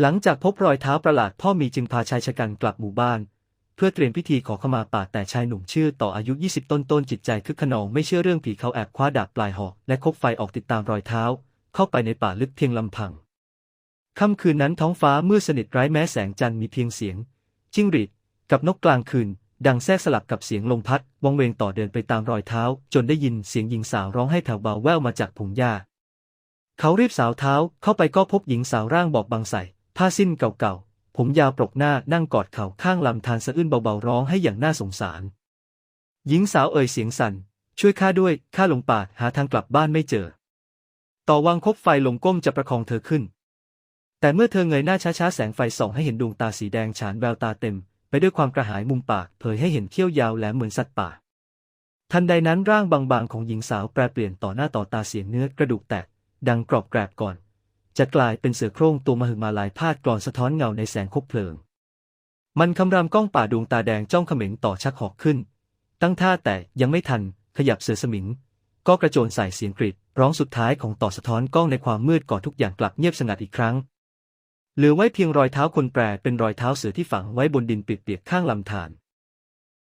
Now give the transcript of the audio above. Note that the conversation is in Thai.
หลังจากพบรอยเท้าประหลาดพ่อมีจึงพาชายชะกันกลับหมู่บ้าน เพื่อเตรียมพิธีขอขมาป่าแต่ชายหนุ่มชื่อต่ออายุ 20 ต้นต้นจิตใจคึกขนองไม่เชื่อเรื่องผีเขาแอบคว้าดาบปลายหอกและคบไฟออกติดตามรอยเท้า เข้าไปในป่าลึกเพียงลำพังค่ำคืนนั้นท้องฟ้ามืดสนิทไร้แม้แสงจันทร์มีเพียงเสียง จิ้งหรีดกับนกกลางคืน ดังแทรกสลับกับเสียงลมพัดวังเวงต่อเดินไปตามรอยเท้า จนได้ยินเสียงหญิงสาวร้องให้แผ่วเบาแว่วมาจากพงหญ้าเขารีบสาวเท้าเข้าไปก็พบหญิงสาวร่างบอบบางใส่ ผ้าสิ้นเก่าๆ ผมยาวปรกหน้านั่งกอดเข่าข้างลำธารสะอื้นเบาๆร้องให้อย่างน่าสงสาร หญิงสาวเอ่ยเสียงสั่น ช่วยข้าด้วยข้าหลงป่าหาทางกลับบ้านไม่เจอ ต่อวางคบไฟลงก้มจะประคองเธอขึ้น แต่เมื่อเธอเงยหน้าช้าๆแสงไฟส่องให้เห็นดวงตาสีแดงฉานแววตาเต็ม ไปด้วยความกระหายมุมปากเผยให้เห็นเขี้ยวยาวแหลมเหมือนสัตว์ป่าทันใดนั้นร่างบางๆของหญิงสาวแปรเปลี่ยนต่อหน้าต่อตาเสียงเนื้อกระดูกแตกดังกรอบแกรบก่อน จะกลายเป็นเสือโคร่งตัวมหึมาลายพาดกรอนสะท้อนเงาในแสงคบเพลิง มันคำรามก้องป่าดวงตาแดงจ้องเขม็งต่อชักหอกขึ้น ตั้งท่าแต่ยังไม่ทันขยับเสือสมิง ก็กระโจนใส่เสียงกรีดร้องสุดท้ายของต่อสะท้อนกล้องในความมืดก่อทุกอย่างกลับเงียบสงัดอีกครั้ง เหลือไว้เพียงรอยเท้าคนแปรเป็นรอยเท้าเสือที่ฝังไว้บนดินเปียกๆข้างลำธาร